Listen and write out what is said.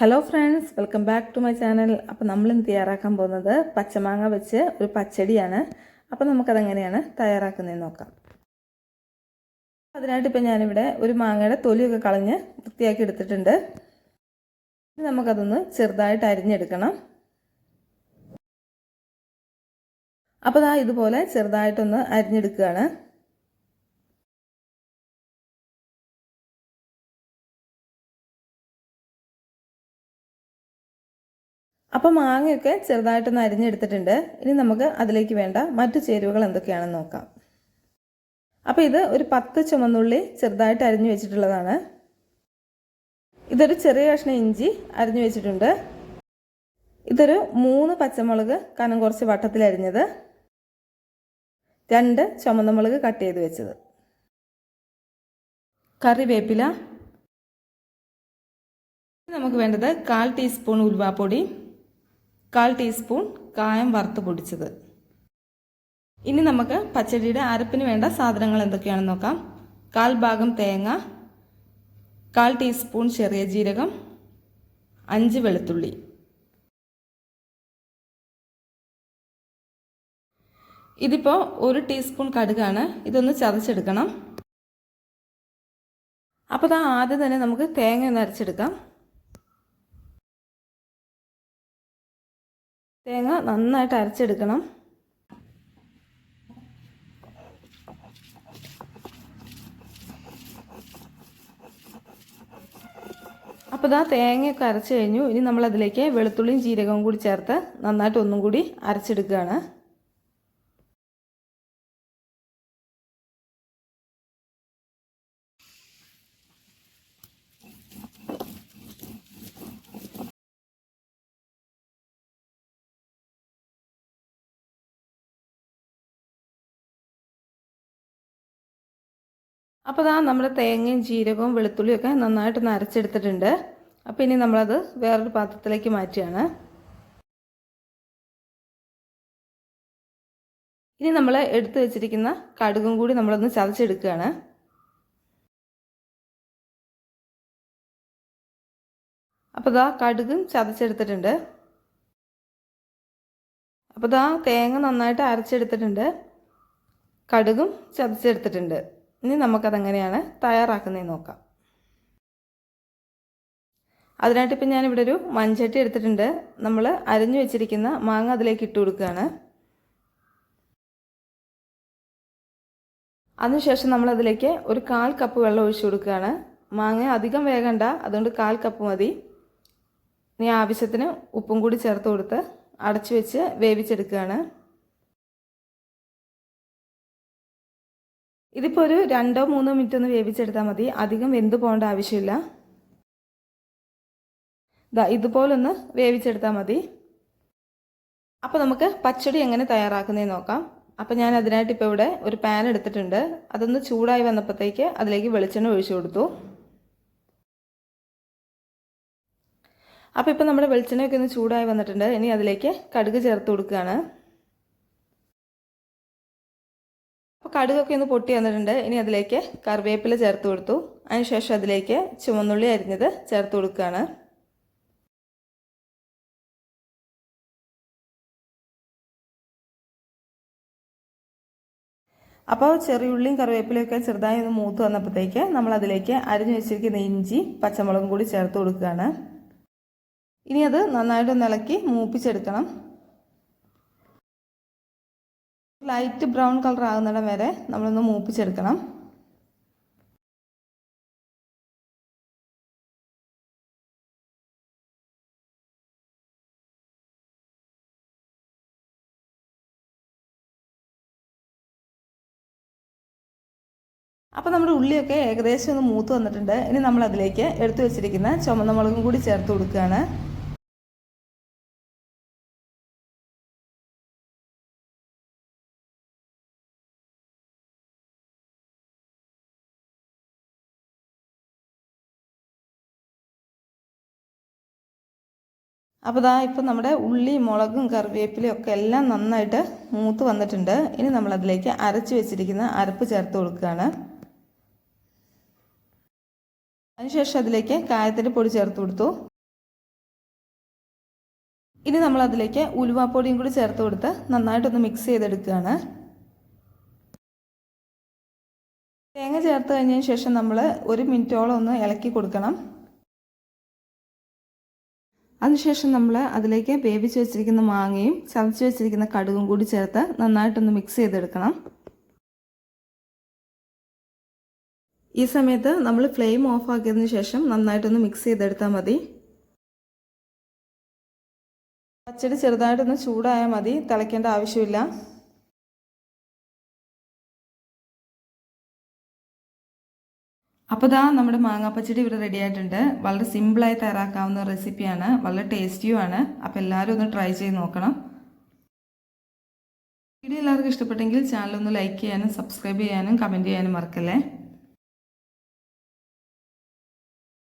Hello friends welcome back to my channel അപ്പോൾ നമ്മൾ ഇന്ന് തയ്യാറാക്കാൻ പോകുന്നത് പച്ചമാങ്ങ വെച്ച് ഒരു പച്ചടിയാണ്. അപ്പോൾ നമുക്കതെങ്ങനെയാണ് തയ്യാറാക്കുന്നതെന്ന് നോക്കാം. അതിനായിട്ട് ഇപ്പം ഞാനിവിടെ ഒരു മാങ്ങയുടെ തൊലിയൊക്കെ കളഞ്ഞ് വൃത്തിയാക്കി എടുത്തിട്ടുണ്ട്. നമുക്കതൊന്ന് ചെറുതായിട്ട് അരിഞ്ഞെടുക്കണം. അപ്പോൾ ദാ ഇതുപോലെ ചെറുതായിട്ടൊന്ന് അരിഞ്ഞെടുക്കുകയാണ്. അപ്പോൾ മാങ്ങയൊക്കെ ചെറുതായിട്ടൊന്ന് അരിഞ്ഞെടുത്തിട്ടുണ്ട്. ഇനി നമുക്ക് അതിലേക്ക് വേണ്ട മറ്റു ചേരുവകൾ എന്തൊക്കെയാണെന്ന് നോക്കാം. അപ്പോൾ ഇത് ഒരു പത്ത് ചുമന്നുള്ളി ചെറുതായിട്ട് അരിഞ്ഞു വെച്ചിട്ടുള്ളതാണ്. ഇതൊരു ചെറിയ കഷ്ണം ഇഞ്ചി അരിഞ്ഞു വെച്ചിട്ടുണ്ട്. ഇതൊരു മൂന്ന് പച്ചമുളക് കനം കുറച്ച് വട്ടത്തിൽ അരിഞ്ഞത്. രണ്ട് ചുമന്ന മുളക് കട്ട് ചെയ്ത് വെച്ചത്. കറിവേപ്പില. നമുക്ക് വേണ്ടത് കാൽ ടീസ്പൂൺ ഉലുവാപ്പൊടി. കാൽ ടീസ്പൂൺ കായം വറുത്ത് പൊടിച്ചത്. ഇനി നമുക്ക് പച്ചടിയുടെ അരപ്പിന് വേണ്ട സാധനങ്ങൾ എന്തൊക്കെയാണെന്ന് നോക്കാം. കാൽ ഭാഗം തേങ്ങ കാൽ ടീസ്പൂൺ ചെറിയ ജീരകം അഞ്ച് വെളുത്തുള്ളി. ഇതിപ്പോൾ ഒരു ടീസ്പൂൺ കടുകാണ്. ഇതൊന്ന് ചതച്ചെടുക്കണം. അപ്പോൾ ആദ്യം തന്നെ നമുക്ക് തേങ്ങ ഒന്ന് അരച്ചെടുക്കാം. തേങ്ങ നന്നായിട്ട് അരച്ചെടുക്കണം. അപ്പോൾ ഇതാ തേങ്ങയൊക്കെ അരച്ച് കഴിഞ്ഞു. ഇനി നമ്മളതിലേക്ക് വെളുത്തുള്ളിയും ജീരകവും കൂടി ചേർത്ത് നന്നായിട്ട് ഒന്നും കൂടി അരച്ചെടുക്കുകയാണ്. അപ്പോൾ ഇതാ നമ്മൾ തേങ്ങയും ജീരകവും വെളുത്തുള്ളിയും ഒക്കെ നന്നായിട്ട് നരച്ചെടുത്തിട്ടുണ്ട്. അപ്പോൾ ഇനി നമ്മളത് വേറൊരു പാത്രത്തിലേക്ക് മാറ്റിയാണ് ഇനി നമ്മൾ എടുത്തു വെച്ചിരിക്കുന്ന കടുകും കൂടി നമ്മളൊന്ന് ചതച്ചെടുക്കുകയാണ്. അപ്പോൾ ഇതാ കടുകും ചതച്ചെടുത്തിട്ടുണ്ട്. അപ്പോൾ ഇതാ തേങ്ങ നന്നായിട്ട് അരച്ചെടുത്തിട്ടുണ്ട്. കടുകും ചതച്ചെടുത്തിട്ടുണ്ട്. ഇനി നമുക്കതെങ്ങനെയാണ് തയ്യാറാക്കുന്നത് നോക്കാം. അതിനായിട്ട് ഇപ്പം ഞാനിവിടെ ഒരു മൺചട്ടി എടുത്തിട്ടുണ്ട്. നമ്മൾ അരിഞ്ഞു വെച്ചിരിക്കുന്ന മാങ്ങ അതിലേക്ക് ഇട്ട് കൊടുക്കുകയാണ്. അതിനുശേഷം നമ്മൾ അതിലേക്ക് ഒരു കാൽ കപ്പ് വെള്ളം ഒഴിച്ചു കൊടുക്കുകയാണ്. മാങ്ങ അധികം വേഗണ്ട അതുകൊണ്ട് കാൽ കപ്പ് മതി. ഇനി ആവശ്യത്തിന് ഉപ്പും കൂടി ചേർത്ത് കൊടുത്ത് അടച്ചു വെച്ച് വേവിച്ചെടുക്കുകയാണ്. ഇതിപ്പോൾ ഒരു രണ്ടോ മൂന്നോ മിനിറ്റ് ഒന്ന് വേവിച്ചെടുത്താൽ മതി. അധികം വെന്ത് പോകേണ്ട ആവശ്യമില്ല. ഇതാ ഇതുപോലൊന്ന് വേവിച്ചെടുത്താൽ മതി. അപ്പോൾ നമുക്ക് പച്ചടി എങ്ങനെ തയ്യാറാക്കുന്നതെന്ന് നോക്കാം. അപ്പോൾ ഞാൻ അതിനായിട്ട് ഇപ്പോൾ ഇവിടെ ഒരു പാൻ എടുത്തിട്ടുണ്ട്. അതൊന്ന് ചൂടായി വന്നപ്പോഴത്തേക്ക് അതിലേക്ക് വെളിച്ചെണ്ണ ഒഴിച്ചു കൊടുത്തു. അപ്പോൾ ഇപ്പോൾ നമ്മുടെ വെളിച്ചെണ്ണയൊക്കെ ഒന്ന് ചൂടായി വന്നിട്ടുണ്ട്. ഇനി അതിലേക്ക് കടുക് ചേർത്ത് കൊടുക്കുകയാണ്. അപ്പോൾ കടുകൊക്കെ ഒന്ന് പൊട്ടി വന്നിട്ടുണ്ട്. ഇനി അതിലേക്ക് കറിവേപ്പില ചേർത്ത് കൊടുത്തു. അതിനുശേഷം അതിലേക്ക് ചുമന്നുള്ളി അരിഞ്ഞത് ചേർത്ത് കൊടുക്കുകയാണ്. അപ്പോൾ ചെറിയുള്ളിയും കറിവേപ്പിലയൊക്കെ ചെറുതായി ഒന്ന് മൂത്ത് വന്നപ്പോഴത്തേക്ക് നമ്മൾ അതിലേക്ക് അരിഞ്ഞു വെച്ചിരിക്കുന്ന ഇഞ്ചി പച്ചമുളകും കൂടി ചേർത്ത് കൊടുക്കുകയാണ്. ഇനി അത് നന്നായിട്ട് ഇളക്കി മൂപ്പിച്ചെടുക്കണം. ലൈറ്റ് ബ്രൗൺ കളർ ആകുന്നിടം വരെ നമ്മളൊന്ന് മൂപ്പിച്ചെടുക്കണം. അപ്പോൾ നമ്മുടെ ഉള്ളിയൊക്കെ ഏകദേശം ഒന്ന് മൂത്ത് വന്നിട്ടുണ്ട്. ഇനി നമ്മൾ അതിലേക്ക് എടുത്തു വെച്ചിരിക്കുന്ന ചുമന്ന മുളകും കൂടി ചേർത്ത് കൊടുക്കുകയാണ്. അപ്പോൾ ഇതാ ഇപ്പം നമ്മുടെ ഉള്ളി മുളകും കറിവേപ്പിലയും ഒക്കെ എല്ലാം നന്നായിട്ട് മൂത്ത് വന്നിട്ടുണ്ട്. ഇനി നമ്മളതിലേക്ക് അരച്ച് വെച്ചിരിക്കുന്ന അരപ്പ് ചേർത്ത് കൊടുക്കുകയാണ്. അതിനുശേഷം അതിലേക്ക് കായത്തിന്റെ പൊടി ചേർത്ത് കൊടുത്തു. ഇനി നമ്മൾ അതിലേക്ക് ഉലുവാപ്പൊടിയും കൂടി ചേർത്ത് കൊടുത്ത് നന്നായിട്ടൊന്ന് മിക്സ് ചെയ്തെടുക്കുകയാണ്. തേങ്ങ ചേർത്ത് കഴിഞ്ഞതിന് ശേഷം നമ്മൾ ഒരു മിനിറ്റോളം ഒന്ന് ഇളക്കി കൊടുക്കണം. അതിനുശേഷം നമ്മൾ അതിലേക്ക് വേവിച്ച് വെച്ചിരിക്കുന്ന മാങ്ങയും ചതച്ച് വെച്ചിരിക്കുന്ന കടുകും കൂടി ചേർത്ത് നന്നായിട്ടൊന്ന് മിക്സ് ചെയ്തെടുക്കണം. ഈ സമയത്ത് നമ്മൾ ഫ്ലെയിം ഓഫ് ആക്കിയതിന് ശേഷം നന്നായിട്ടൊന്ന് മിക്സ് ചെയ്തെടുത്താൽ മതി. പച്ചടി ചെറുതായിട്ടൊന്ന് ചൂടായാൽ മതി തിളയ്ക്കേണ്ട ആവശ്യമില്ല. അപ്പോൾ ഇതാ നമ്മുടെ മാങ്ങാപ്പച്ചടി ഇവിടെ റെഡി ആയിട്ടുണ്ട്. വളരെ സിമ്പിളായി തയ്യാറാക്കാവുന്ന റെസിപ്പിയാണ് വളരെ ടേസ്റ്റിയുമാണ് അപ്പോൾ എല്ലാവരും ഒന്ന് ട്രൈ ചെയ്ത് നോക്കണം. വീഡിയോ എല്ലാവർക്കും ഇഷ്ടപ്പെട്ടെങ്കിൽ ചാനൽ ഒന്ന് ലൈക്ക് ചെയ്യാനും സബ്സ്ക്രൈബ് ചെയ്യാനും കമന്റ് ചെയ്യാനും മറക്കല്ലേ?